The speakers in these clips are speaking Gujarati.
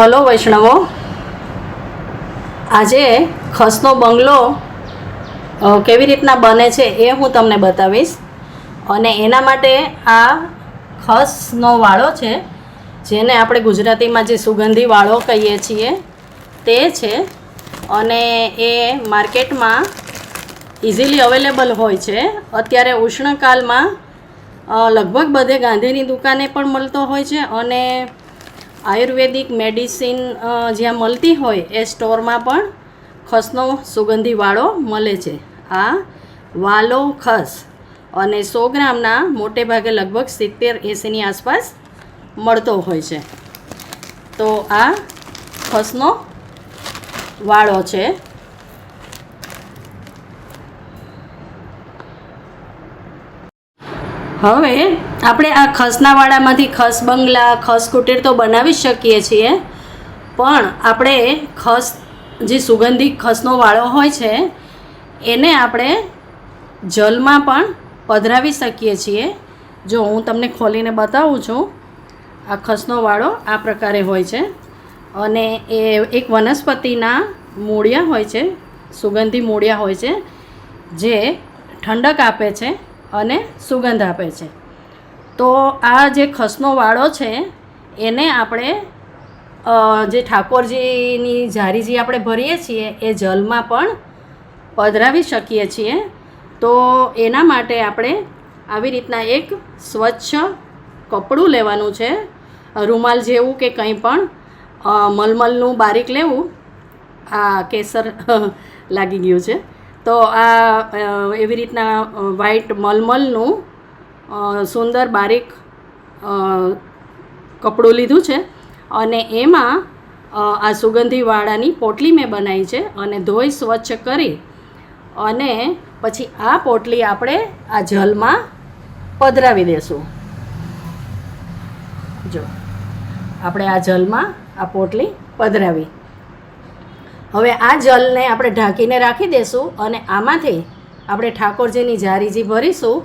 હલો વૈષ્ણવો. આજે ખસનો બંગલો કેવી રીતના બને છે એ હું તમને બતાવીશ. અને એના માટે આ ખસનો વાળો છે, જેને આપણે ગુજરાતીમાં જે સુગંધી વાળો કહીએ છીએ, તે છે. અને એ માર્કેટમાં ઇઝીલી અવેલેબલ હોય છે. અત્યારે ઉષ્ણકાલમાં લગભગ બધે ગાંધીની દુકાને પણ મળતો હોય છે અને આયુર્વેદિક મેડિસિન જ્યાં મળતી હોય એ સ્ટોરમાં પણ ખસનો સુગંધી વાળો મળે છે. આ વાલો ખસ અને સો ગ્રામના મોટે ભાગે લગભગ સિત્તેર એંસીની આસપાસ મળતો હોય છે. તો આ ખસનો વાળો છે. હવે આપણે આ ખસના વાડામાંથી ખસ બંગલા, ખસ કુટીર તો બનાવી શકીએ છીએ, પણ આપણે ખસ, જે સુગંધિત ખસનો વાળો હોય છે, એને આપણે જલમાં પણ પધરાવી શકીએ છીએ. જો હું તમને ખોલીને બતાવું છું, આ ખસનો વાળો આ પ્રકારે હોય છે. અને એ એક વનસ્પતિના મૂળિયા હોય છે, સુગંધી મૂળિયા હોય છે, જે ઠંડક આપે છે અને સુગંધ આપે છે. તો આ જે ખસનો વાળો છે, એને આપણે જે ઠાકોરજીની જારી જે આપણે ભરીએ છીએ, એ જલમાં પણ પધરાવી શકીએ છીએ. તો એના માટે આપણે આવી રીતના એક સ્વચ્છ કપડું લેવાનું છે. રૂમાલ જેવું કે કંઈ પણ મલમલનું બારીક લેવું, આ કેસર લાગી ગયું છે. તો આ એવી રીતના વ્હાઈટ મલમલનું સુંદર બારીક કપડું લીધું છે. અને એમાં આ સુગંધીવાળાની પોટલી મેં બનાવી છે અને ધોઈ સ્વચ્છ કરી અને પછી આ પોટલી આપણે આ જલમાં પધરાવી દેશું. જો, આપણે આ જલમાં આ પોટલી પધરાવી. હવે આ જલને આપણે ઢાંકીને રાખી દેશું અને આમાંથી આપણે ઠાકોરજીની જારીજી ભરીશું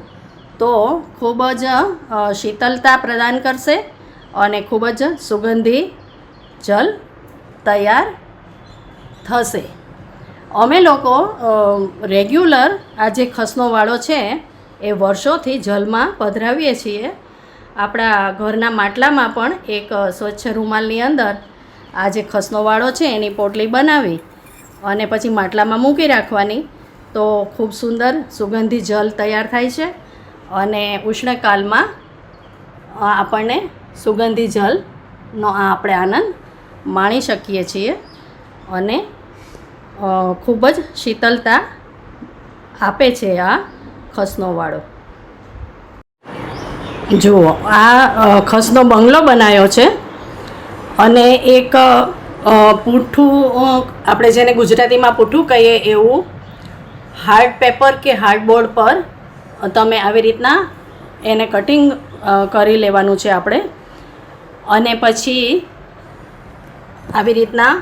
તો ખૂબ જ શીતલતા પ્રદાન કરશે અને ખૂબ જ સુગંધી જલ તૈયાર થશે. અમે લોકો રેગ્યુલર આ જે ખસનો વાળો છે એ વર્ષોથી જલમાં પધરાવીએ છીએ. આપણા ઘરના માટલામાં પણ એક સ્વચ્છ રૂમાલની અંદર આ જે ખસનો વાળો છે એની પોટલી બનાવી અને પછી માટલામાં મૂકી રાખવાની. તો ખૂબ સુંદર સુગંધી જલ તૈયાર થાય છે. અને ઉષ્ણકાલમાં આપણને સુગંધી જલનો આપણે આનંદ માણી શકીએ છીએ અને ખૂબ જ શીતલતા આપે છે આ ખસનો વાળો. જુઓ, આ ખસનો બંગલો બનાવ્યો છે અને એક પૂઠું આપણે જેને ગુજરાતીમાં પૂઠું કહીએ એવું, હાર્ડ પેપર કે હાર્ડબોર્ડ પર તમે આવી રીતના એને કટિંગ કરી લેવાનું છે આપણે. અને પછી આવી રીતના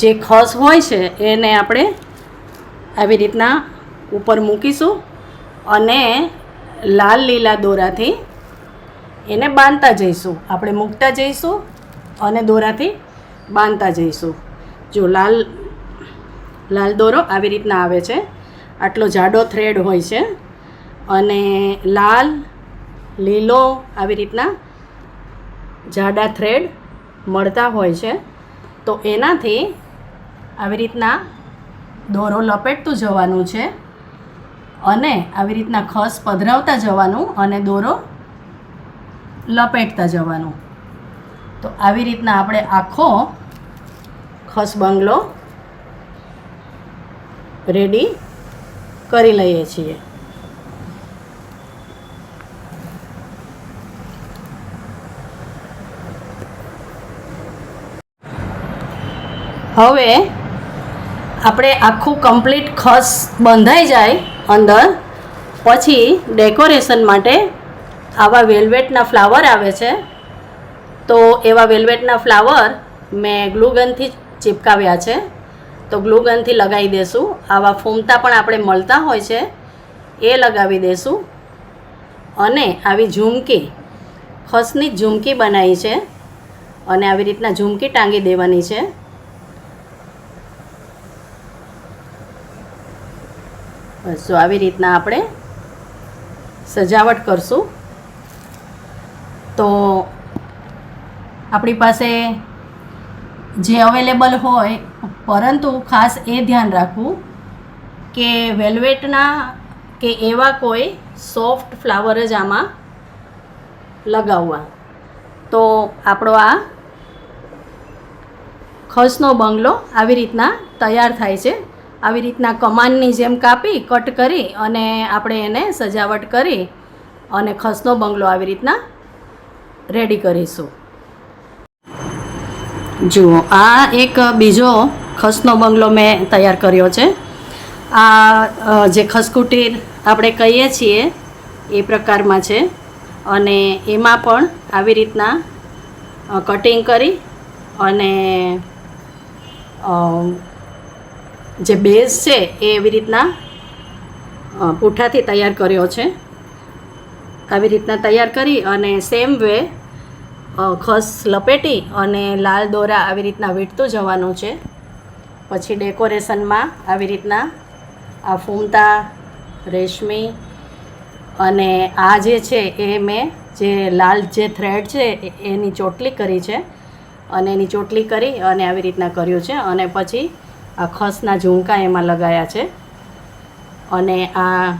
જે ખસ હોય છે એને આપણે આવી રીતના ઉપર મૂકીશું અને લાલ લીલા દોરાથી એને બાંધતા જઈશું. આપણે મૂકતા જઈશું અને દોરાથી બાંધતા જઈશું. જો લાલ લાલ દોરો આવી રીતના આવે છે. આટલો જાડો થ્રેડ હોય છે. અને લાલ, લીલો આવી રીતના જાડા થ્રેડ મળતા હોય છે. તો એનાથી આવી રીતના દોરો લપેટતું જવાનું છે અને આવી રીતના ખસ પધરાવતા જવાનું અને દોરો લપેટતા જવાનું. તો આવી રીતના આપણે આખો ખસ બંગલો રેડી કરી લઈએ છીએ. હવે આપણે આખું કમ્પ્લીટ ખસ બંધાઈ જાય અંદર. પછી ડેકોરેશન માટે આવા વેલ્વેટના ફ્લાવર આવે છે. તો એવા વેલ્વેટના ફ્લાવર મેં ગ્લુગનથી ચિપકાવ્યા છે. તો ગ્લુગનથી લગાવી દેશું. આવા ફૂમતા પણ આપણે મળતા હોય છે. એ લગાવી દેશું. અને આવી ઝુમકી, ખસની ઝુમકી બનાવી છે. અને આવી રીતના ઝુમકી ટાંગી દેવાની છે. બસ આવી રીતના આપણે સજાવટ કરશું. તો આપણી પાસે જે અવેલેબલ હોય પરંતુ ખાસ એ ધ્યાન રાખવું કે વેલ્વેટના કે એવા કોઈ સોફ્ટ ફ્લાવર જ આમાં લગાવવા. તો આપણો આ ખસનો બંગલો આવી રીતના તૈયાર થાય છે. આવી રીતના કમાનની જેમ કાપી, કટ કરી અને આપણે એને સજાવટ કરી અને ખસનો બંગલો આવી રીતના રેડી કરીશું. જુઓ, આ એક બીજો ખસનો બંગલો મેં તૈયાર કર્યો છે. આ જે ખસકુટીર આપણે કહીએ છીએ, એ પ્રકારમાં છે. અને એમાં પણ આવી રીતના કટિંગ કરી અને જે બેઝ છે, એ એવી રીતના પૂઠાથી તૈયાર કર્યો છે. આવી રીતના તૈયાર કરી અને સેમ વે ખસ લપેટી અને લાલ દોરા આવી રીતના વીંટતું જવાનું છે. પછી ડેકોરેશનમાં આવી રીતના આ ફૂમતા, રેશમી અને આ જે છે એ મેં જે લાલ જે થ્રેડ છે એની ચોટલી કરી છે અને એની ચોટલી કરી અને આવી રીતના કર્યું છે અને પછી આ ખસના ઝુમકા એમાં લગાયા છે અને આ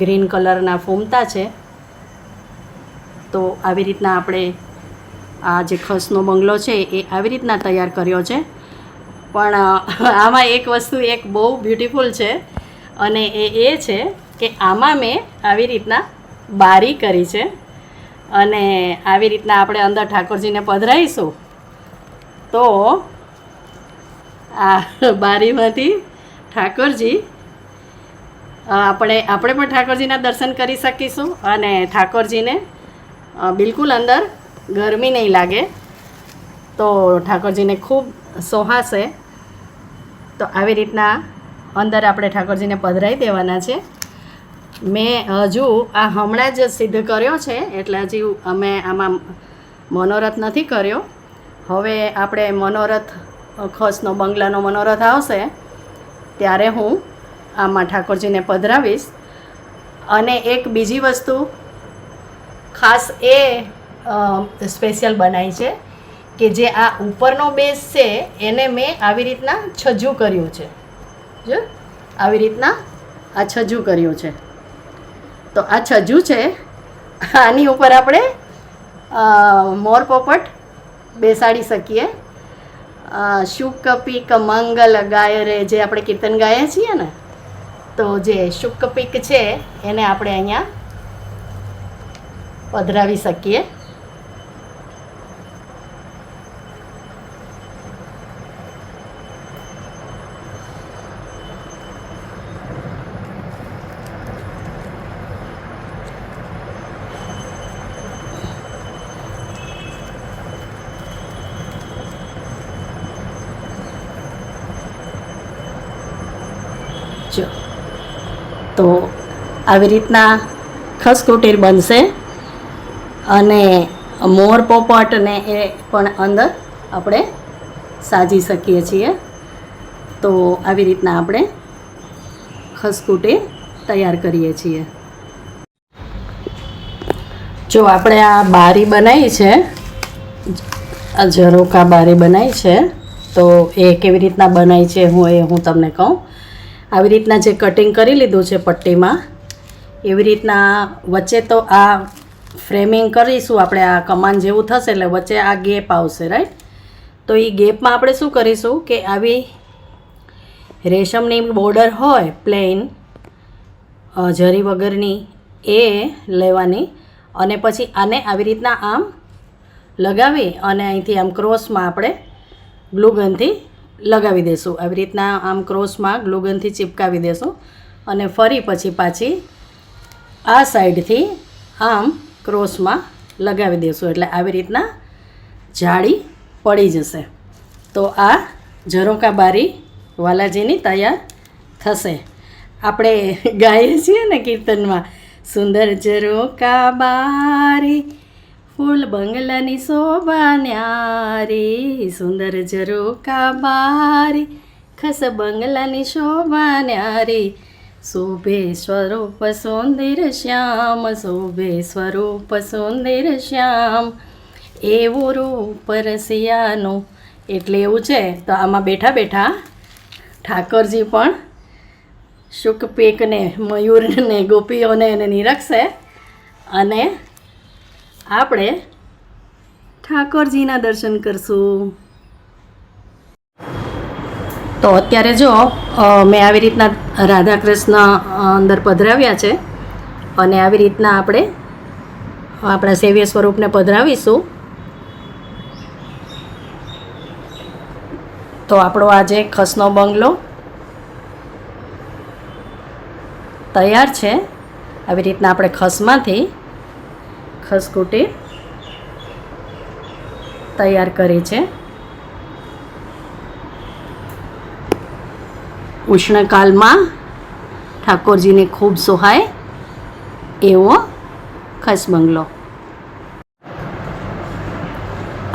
ગ્રીન કલરના ફૂમતા છે. તો આવી રીતના આપણે આ જે ખસનો બંગલો છે એ આવી રીતના તૈયાર કર્યો છે. પણ આમાં એક વસ્તુ એક બહુ બ્યુટીફુલ છે અને એ એ છે કે આમાં મેં આવી રીતના બારી કરી છે અને આવી રીતના આપણે અંદર ઠાકોરજીને પધરાઈશું તો આ બારીમાંથી ઠાકોરજી આપણે આપણે પણ ઠાકોરજીના દર્શન કરી શકીશું અને ઠાકોરજીને બિલકુલ અંદર ગરમી નહીં લાગે. તો ઠાકોરજીને ખૂબ સોહાશે તો આવી રીતના અંદર આપણે ઠાકોરજીને પધરાવી દેવાના છે. મેં હજુ આ હમણાં જ સિદ્ધ કર્યો છે, એટલે હજી અમે આમાં મનોરથ નથી કર્યો. હવે આપણે મનોરથ, ખસનો બંગલાનો મનોરથ આવશે, ત્યારે હું આમાં ઠાકોરજીને પધરાવીશ. અને એક બીજી વસ્તુ ખાસ એ સ્પેશિયલ બનાવી છે કે જે આ ઉપરનો બેઝ છે, એને મેં આવી રીતના છજ્જું કર્યું છે. જો, આવી રીતના આ છજ્જું કર્યું છે. તો આ છજ્જુ છે, આની ઉપર આપણે મોર પોપટ બેસાડી શકીએ. શુક પીક ગાય રે, જે આપણે કીર્તન ગાઈએ છીએ ને, તો જે શુક પીક છે, એને આપણે અહીંયા પધરાવી શકીએ. તો આવી રીતના ખસકુટીર બનશે અને મોર પોપટને એ પણ અંદર આપણે સાજી શકીએ છીએ. તો આવી રીતના આપણે ખસકુટીર તૈયાર કરીએ છીએ. જો આપણે આ બારી બનાવી છે, આ ઝરોકા બારી બનાવી છે, તો એ કેવી રીતના બનાવી છે હું એ હું તમને કહું. આવી રીતના જે કટિંગ કરી લીધું છે પટ્ટીમાં, એવી રીતના વચ્ચે તો આ ફ્રેમિંગ કરીશું આપણે, આ કમાન જેવું થશે એટલે વચ્ચે આ ગેપ આવશે રાઈટ તો એ ગેપમાં આપણે શું કરીશું કે આવી રેશમની બોર્ડર હોય પ્લેન જરી વગરની એ લેવાની અને પછી આને આવી રીતના આમ લગાવી અને અહીંથી આમ ક્રોસમાં આપણે ગ્લુગનથી લગાવી દઈશું આવી રીતના આમ ક્રોસમાં ગ્લુગનથી ચિપકાવી દઈશું અને ફરી પછી પાછી આ સાઈડથી આમ ક્રોસમાં લગાવી દઈશું એટલે આવી રીતના જાળી પડી જશે. તો આ ઝરોકા બારી વાલાજીની તૈયાર થશે. આપણે ગાઈએ છીએ ને કીર્તનમાં. સુંદર ઝરોકા બારી ફૂલ બંગલાની શોભા ન્યારી સુંદર ઝરોકા બારી. ખસ બંગલાની શોભા ન્યારી શોભે સ્વરૂપ સુંદર શ્યામ, શોભે સ્વરૂપ સુંદર શ્યામ. એવું રૂપ રસિયાનું, એટલે એવું છે, તો આમાં બેઠા બેઠા ઠાકોરજી પણ શુકપેકને, મયુરને, ગોપીઓને એને નિરખશે અને આપણે ઠાકોરજીના દર્શન કરશું. તો અત્યારે જો મેં આવી રીતના રાધા કૃષ્ણ અંદર પધરાવ્યા છે અને આવી રીતના આપણે, આપણા સેવ્ય સ્વરૂપને પધરાવીશું. તો આપણો આજે ખસનો બંગલો તૈયાર છે. આવી રીતના આપણે ખસમાંથી ખસકુટી તૈયાર કરી છે. ઉષ્ણકાલમાં ઠાકોરજીને ખૂબ સોહાય એવો ખસ બંગલો.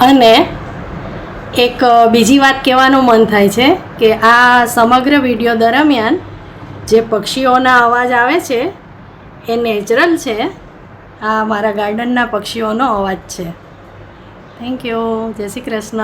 અને એક બીજી વાત કહેવાનું મન થાય છે કે આ સમગ્ર વીડિયો દરમિયાન જે પક્ષીઓના અવાજ આવે છે એ નેચરલ છે. આ મારા ગાર્ડનના પક્ષીઓનો અવાજ છે. થેન્ક યુ જય શ્રી કૃષ્ણ.